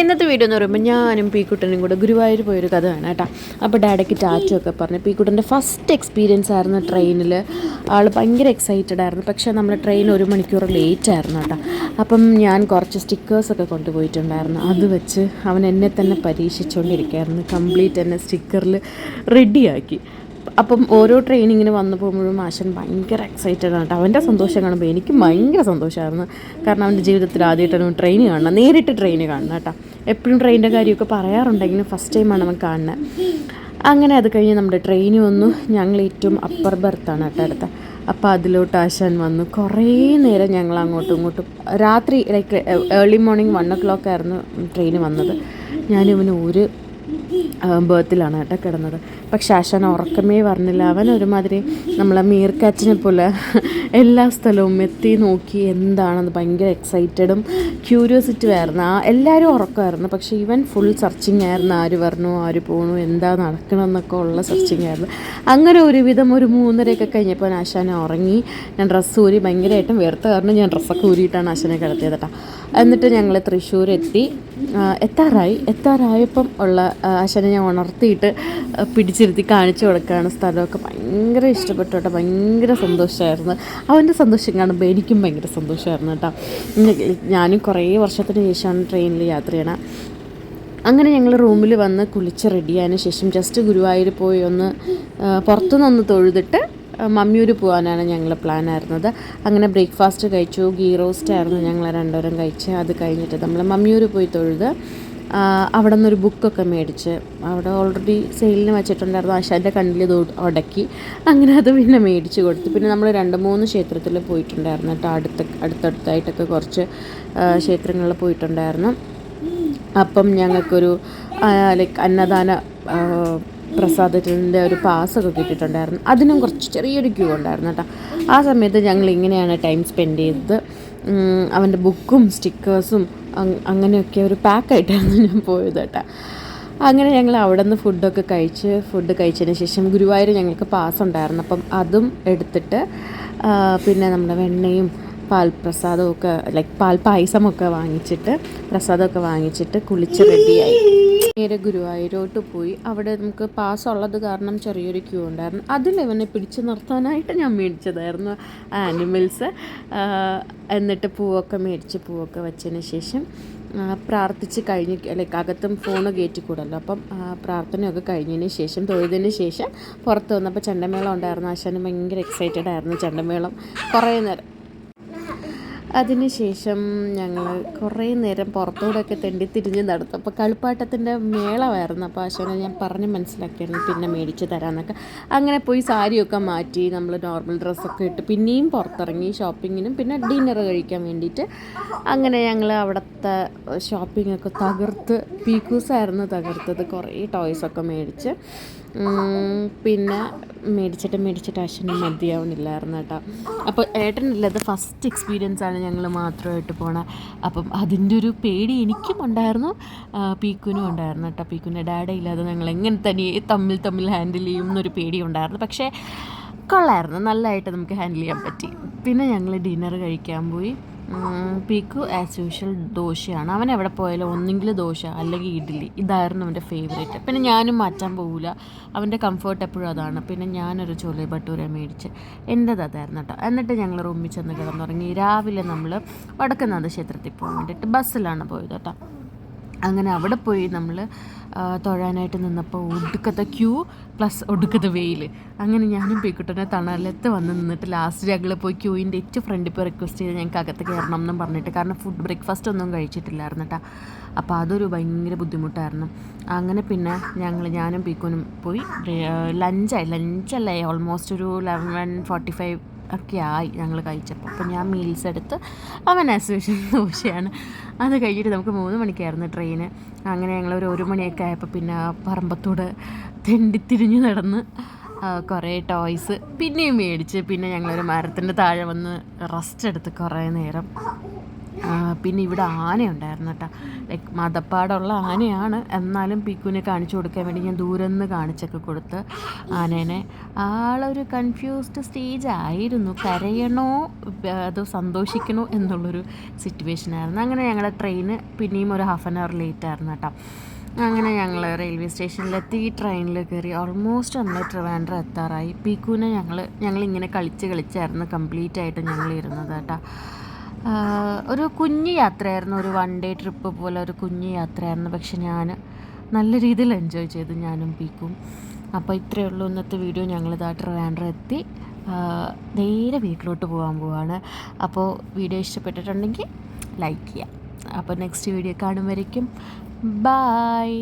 ഇന്നത്തെ വീഡിയോ എന്ന് പറയുമ്പോൾ ഞാനും പീക്കുട്ടനും കൂടെ ഗുരുവായൂർ പോയൊരു കഥ വേണം കേട്ടോ. അപ്പോൾ ഡാഡയ്ക്ക് ടാറ്റു ഒക്കെ പറഞ്ഞു. പീക്കുട്ടന്റെ ഫസ്റ്റ് എക്സ്പീരിയൻസ് ആയിരുന്നു ട്രെയിനിൽ ആൾ ഭയങ്കര എക്സൈറ്റഡ് ആയിരുന്നു. പക്ഷേ നമ്മൾ ട്രെയിൻ ഒരു മണിക്കൂർ ലേറ്റ് ആയിരുന്നു കേട്ടോ. അപ്പം ഞാൻ കുറച്ച് സ്റ്റിക്കേഴ്സൊക്കെ കൊണ്ടുപോയിട്ടുണ്ടായിരുന്നു. അത് വെച്ച് അവൻ എന്നെ തന്നെ പരീക്ഷിച്ചുകൊണ്ടിരിക്കുകയായിരുന്നു കംപ്ലീറ്റ് എന്നെ സ്റ്റിക്കറിൽ റെഡിയാക്കി അപ്പം ഓരോ ട്രെയിനിങ്ങിന് വന്നു പോകുമ്പോഴും ആശൻ ഭയങ്കര എക്സൈറ്റഡ് ആണ് അവന്റെ സന്തോഷം കാണുമ്പോൾ എനിക്ക് ഭയങ്കര സന്തോഷമായിരുന്നു. കാരണം അവന്റെ ജീവിതത്തിൽ ആദ്യമായിട്ടാണ് ട്രെയിൻ കാണണം നേരിട്ട് ട്രെയിൻ കാണണം കേട്ടോ. എപ്പോഴും ട്രെയിനിന്റെ കാര്യമൊക്കെ പറയാറുണ്ടെങ്കിലും ഫസ്റ്റ് ടൈമാണ് അവൻ കാണുന്നത്. അങ്ങനെ അത് കഴിഞ്ഞ് നമ്മുടെ ട്രെയിൻ വന്നു. ഞങ്ങൾ ഏറ്റവും അപ്പർ ബർത്താണ് കേട്ടോ അടുത്ത. അപ്പോൾ അതിലോട്ട് ആശാൻ വന്നു. കുറേ നേരം ഞങ്ങൾ അങ്ങോട്ടും ഇങ്ങോട്ടും രാത്രി like early morning one o'clock ആയിരുന്നു ട്രെയിൻ വന്നത്. ഞാനിവന് ഒരു ബേർത്തിലാണ് കേട്ടോ കിടന്നത്. പക്ഷെ ആശാൻ ഉറക്കമേ പറഞ്ഞില്ല അവൻ ഒരുമാതിരി നമ്മളെ മീർക്കാറ്റിനെ പോലെ എല്ലാ സ്ഥലവും എത്തി നോക്കി എന്താണെന്ന് ഭയങ്കര എക്സൈറ്റഡും ക്യൂരിയോസിറ്റി ആയിരുന്നു. ആ എല്ലാവരും ഉറക്കമായിരുന്നു. പക്ഷേ ഇവൻ ഫുൾ സെർച്ചിങ് ആയിരുന്നു. ആര് വരണു ആര് പോകണു എന്താ നടക്കണമെന്നൊക്കെ ഉള്ള സെർച്ചിങ് ആയിരുന്നു. അങ്ങനെ ഒരുവിധം ഒരു മൂന്നരയൊക്കെ കഴിഞ്ഞപ്പോൾ ആശാനെ ഉറങ്ങി. ഞാൻ ഡ്രസ്സ് ഊരി ഭയങ്കരമായിട്ടും വേർത്ത കാരണം ഞാൻ ഡ്രസ്സൊക്കെ ഊരിയിട്ടാണ് ആശാനെ കിടത്തിയത് കേട്ടോ. എന്നിട്ട് ഞങ്ങൾ ആ, എത്താറായി. എത്താറായപ്പം ഉള്ള ആശാനെ ഞാൻ ഉണർത്തിയിട്ട് പിടിച്ചിരുത്തി കാണിച്ചു കൊടുക്കുകയാണ് സ്ഥലമൊക്കെ. ഭയങ്കര ഇഷ്ടപ്പെട്ടു കേട്ടോ. ഭയങ്കര സന്തോഷമായിരുന്നു അവന്റെ സന്തോഷം കാണുമ്പോൾ എനിക്കും ഭയങ്കര സന്തോഷമായിരുന്നു കേട്ടോ. ഞാനും കുറേ വർഷത്തിന് ശേഷമാണ് ട്രെയിനിൽ യാത്ര ചെയ്യണം. അങ്ങനെ ഞങ്ങൾ റൂമിൽ വന്ന് കുളിച്ച് റെഡിയായതിനു ശേഷം ജസ്റ്റ് ഗുരുവായൂർ പോയി ഒന്ന് പുറത്തുനിന്ന് ഒന്ന് തൊഴുതിട്ട് മമ്മിയൂർ പോകാനാണ് ഞങ്ങൾ പ്ലാൻ ആയിരുന്നത് അങ്ങനെ ബ്രേക്ക്ഫാസ്റ്റ് കഴിച്ചു ഗീ റോസ്റ്റ് ആയിരുന്നു ഞങ്ങൾ രണ്ടുപേരും കഴിച്ച് അത് കഴിഞ്ഞിട്ട് നമ്മൾ മമ്മിയൂർ പോയി തൊഴുത് അവിടെ നിന്നൊരു ബുക്കൊക്കെ മേടിച്ച് അവിടെ ഓൾറെഡി സെയിലിന് വെച്ചിട്ടുണ്ടായിരുന്നു. ആശാന്റെ കണ്ണിൽ ഇത് ഉടക്കി അങ്ങനെ അത് പിന്നെ മേടിച്ച് കൊടുത്തു. പിന്നെ നമ്മൾ രണ്ട് മൂന്ന് ക്ഷേത്രത്തിൽ പോയിട്ടുണ്ടായിരുന്നു കേട്ടോ. അടുത്ത അടുത്തടുത്തായിട്ടൊക്കെ കുറച്ച് ക്ഷേത്രങ്ങളിൽ പോയിട്ടുണ്ടായിരുന്നു. അപ്പം ഞങ്ങൾക്കൊരു ലൈക്ക് അന്നദാന പ്രസാദത്തിന്റെ ഒരു പാസ്സൊക്കെ കിട്ടിയിട്ടുണ്ടായിരുന്നു. അതിനും കുറച്ച് ചെറിയൊരു ക്യൂ ഉണ്ടായിരുന്നു കേട്ടോ. ആ സമയത്ത് ഞങ്ങൾ ഇങ്ങനെയാണ് ടൈം സ്പെൻഡ് ചെയ്തത്. അവന്റെ ബുക്കും സ്റ്റിക്കേഴ്സും അങ്ങനെയൊക്കെ ഒരു പാക്കായിട്ടായിരുന്നു ഞാൻ പോയത് കേട്ടോ. അങ്ങനെ ഞങ്ങൾ അവിടെ നിന്ന് ഫുഡൊക്കെ കഴിച്ച് ഫുഡ് കഴിച്ചതിന് ശേഷം ഗുരുവായൂർ ഞങ്ങൾക്ക് പാസ് ഉണ്ടായിരുന്നു. അപ്പം അതും എടുത്തിട്ട് പിന്നെ നമ്മുടെ വെണ്ണയും പാൽ പ്രസാദമൊക്കെ ലൈക്ക് പാൽ പായസമൊക്കെ വാങ്ങിച്ചിട്ട് പ്രസാദമൊക്കെ വാങ്ങിച്ചിട്ട് കുളിച്ച് റെഡിയായി നേരെ ഗുരുവായൂരോട്ട് പോയി. അവിടെ നമുക്ക് പാസ് ഉള്ളത് കാരണം ചെറിയൊരു ക്യൂ ഉണ്ടായിരുന്നു. അതിൽ ഇവനെ പിടിച്ചു നിർത്താനായിട്ട് ഞാൻ മേടിച്ചതായിരുന്നു ആനിമൽസ് എന്നിട്ട് പൂവൊക്കെ മേടിച്ച് പൂവൊക്കെ വെച്ചതിന് ശേഷം പ്രാർത്ഥിച്ച് കഴിഞ്ഞ് ലൈക്ക് അകത്തും ഫോണ് കയറ്റി കൂടല്ലോ. അപ്പം പ്രാർത്ഥനയൊക്കെ കഴിഞ്ഞതിന് ശേഷം തൊഴുതിന് ശേഷം പുറത്ത് വന്നപ്പോൾ ചെണ്ടമേളം ഉണ്ടായിരുന്നു. ആശാന് ഭയങ്കര എക്സൈറ്റഡ് ആയിരുന്നു ചെണ്ടമേളം. കുറേ നേരം അതിനുശേഷം ഞങ്ങൾ കുറേ നേരം പുറത്തൂടെയൊക്കെ തെണ്ടിത്തിരിഞ്ഞ് നടത്തും അപ്പോൾ കളിപ്പാട്ടത്തിന്റെ മേളമായിരുന്നു. അപ്പോൾ ആശാനെ ഞാൻ പറഞ്ഞ് മനസ്സിലാക്കിയായിരുന്നു പിന്നെ മേടിച്ച് തരാമെന്നൊക്കെ. അങ്ങനെ പോയി സാരിയൊക്കെ മാറ്റി നമ്മൾ നോർമൽ ഡ്രസ്സൊക്കെ ഇട്ട് പിന്നെയും പുറത്തിറങ്ങി ഷോപ്പിങ്ങിനും പിന്നെ ഡിന്നർ കഴിക്കാൻ വേണ്ടിയിട്ട്. അങ്ങനെ ഞങ്ങൾ അവിടുത്തെ ഷോപ്പിങ്ങൊക്കെ തകർത്ത് പീക്കൂസായിരുന്നു തകർത്തത്. കുറേ ടോയ്സൊക്കെ മേടിച്ച്. പിന്നെ മേടിച്ചിട്ട് മേടിച്ചിട്ട് അശ്വനും മതിയാവുന്നില്ലായിരുന്നു കേട്ടോ. അപ്പോൾ ഏട്ടനില്ലത് ഫസ്റ്റ് എക്സ്പീരിയൻസ് ആണ് ഞങ്ങൾ മാത്രമായിട്ട് പോണത് അപ്പം അതിന്റെ ഒരു പേടി എനിക്കും ഉണ്ടായിരുന്നു. പീക്കുനും ഉണ്ടായിരുന്നു കേട്ടോ. പീക്കുന്റെ ഡാഡ ഇല്ലാതെ ഞങ്ങൾ എങ്ങനെ തനിയെ തമ്മിൽ തമ്മിൽ ഹാൻഡിൽ ചെയ്യും എന്നൊരു പേടി ഉണ്ടായിരുന്നു. പക്ഷേ കൊള്ളായിരുന്നു. നല്ലതായിട്ട് നമുക്ക് ഹാൻഡിൽ ചെയ്യാൻ പറ്റി. പിന്നെ ഞങ്ങൾ ഡിന്നർ കഴിക്കാൻ പോയി. പീക്കു ആസ് യൂഷ്വൽ ദോശയാണ്. അവൻ എവിടെ പോയാലും ഒന്നെങ്കിൽ ദോശ അല്ലെങ്കിൽ ഇഡ്ഡലി. ഇതായിരുന്നു അവന്റെ ഫേവറേറ്റ് പിന്നെ ഞാനും മാറ്റാൻ പോകില്ല അവന്റെ കംഫർട്ട് എപ്പോഴും അതാണ്. പിന്നെ ഞാനൊരു ചോലെ ഭട്ടൂര മേടിച്ച് എന്റെത് അതായിരുന്നു കേട്ടോ എന്നിട്ട് ഞങ്ങൾ റൂമിൽ ചെന്ന് കിടന്നുറങ്ങി. രാവിലെ നമ്മൾ വടക്കുന്നാഥ ക്ഷേത്രത്തിൽ പോകാൻ വേണ്ടിയിട്ട് ബസ്സിലാണ് പോയത് കേട്ടോ അങ്ങനെ അവിടെ പോയി നമ്മൾ തൊഴാനായിട്ട് നിന്നപ്പോൾ ഒടുക്കത്തെ ക്യൂ പ്ലസ് ഒടുക്കത്തെ വെയിൽ അങ്ങനെ ഞാനും പീക്കുട്ടനെ തണലത്ത് വന്ന് നിന്നിട്ട് ലാസ്റ്റ് ഞങ്ങൾ പോയി ക്യൂവിന്റെ ഏറ്റവും ഫ്രണ്ട് പോയി റിക്വസ്റ്റ് ചെയ്ത് ഞങ്ങൾക്ക് അകത്ത് കയറണം എന്നും പറഞ്ഞിട്ട്. കാരണം ഫുഡ് ബ്രേക്ക്ഫാസ്റ്റ് ഒന്നും കഴിച്ചിട്ടില്ലായിരുന്നു കേട്ടോ അപ്പോൾ അതൊരു ഭയങ്കര ബുദ്ധിമുട്ടായിരുന്നു. അങ്ങനെ പിന്നെ ഞങ്ങൾ ഞാനും പീക്കുനും പോയി ലഞ്ചായി ലഞ്ചല്ലേ ഓൾമോസ്റ്റ് ഒരു ലെവൻ ഫോർട്ടി ഫൈവ് ഒക്കെ ആയി ഞങ്ങൾ കഴിച്ചപ്പോൾ അപ്പോൾ ഞാൻ മീൽസ് എടുത്ത് അവൻ ആസ്വേഷൻ ദോശയാണ്. അത് കഴിഞ്ഞിട്ട് നമുക്ക് മൂന്ന് മണിക്കായിരുന്നു ട്രെയിന്. അങ്ങനെ ഞങ്ങൾ ഒരു ഒരു മണിയൊക്കെ ആയപ്പോൾ പിന്നെ പറമ്പത്തോട് തെണ്ടിത്തിരിഞ്ഞ് നടന്ന് കുറേ ടോയ്സ് പിന്നെയും മേടിച്ച്. പിന്നെ ഞങ്ങളൊരു മരത്തിന്റെ താഴെ വന്ന് റെസ്റ്റ് എടുത്ത് കുറേ നേരം പിന്നെ ഇവിടെ ആനയുണ്ടായിരുന്നു കേട്ടോ ലൈക്ക് മതപ്പാടുള്ള ആനയാണ്. എന്നാലും പിക്കുവിനെ കാണിച്ചു കൊടുക്കാൻ വേണ്ടി ഞാൻ ദൂരെ നിന്ന് കാണിച്ചൊക്കെ കൊടുത്ത് ആനേനെ. ആളൊരു കൺഫ്യൂസ്ഡ് സ്റ്റേജ് ആയിരുന്നു. കരയണോ അതോ സന്തോഷിക്കണോ എന്നുള്ളൊരു സിറ്റുവേഷൻ ആയിരുന്നു. അങ്ങനെ ഞങ്ങളുടെ ട്രെയിന് പിന്നെയും ഒരു ഹാഫ് ആൻ അവർ ലേറ്റ് ആയിരുന്നു കേട്ടോ അങ്ങനെ ഞങ്ങൾ റെയിൽവേ സ്റ്റേഷനിലെത്തി ട്രെയിനിൽ കയറി ഓൾമോസ്റ്റ് നമ്മൾ ട്രിവാൻഡ്രം എത്താറായി. പിക്കുവിനെ ഞങ്ങൾ ഞങ്ങളിങ്ങനെ കളിച്ച് കളിച്ചായിരുന്നു. കംപ്ലീറ്റ് ആയിട്ട് ഞങ്ങൾ ഇരുന്നത് കേട്ടോ ഒരു കുഞ്ഞു യാത്രയായിരുന്നു. ഒരു വൺ ഡേ ട്രിപ്പ് പോലെ ഒരു കുഞ്ഞു യാത്രയായിരുന്നു. പക്ഷെ ഞാൻ നല്ല രീതിയിൽ എൻജോയ് ചെയ്തു ഞാനും പീക്കും. അപ്പോൾ ഇത്രയേ ഉള്ളൂ ഇന്നത്തെ വീഡിയോ ഞങ്ങളിതാ ട്രിവാൻഡ്രം എത്തി. നേരെ വീട്ടിലോട്ട് പോകാൻ പോവാണ്. അപ്പോൾ വീഡിയോ ഇഷ്ടപ്പെട്ടിട്ടുണ്ടെങ്കിൽ ലൈക്ക് ചെയ്യാം അപ്പോൾ നെക്സ്റ്റ് വീഡിയോ കാണും വരയ്ക്കും. ബായ്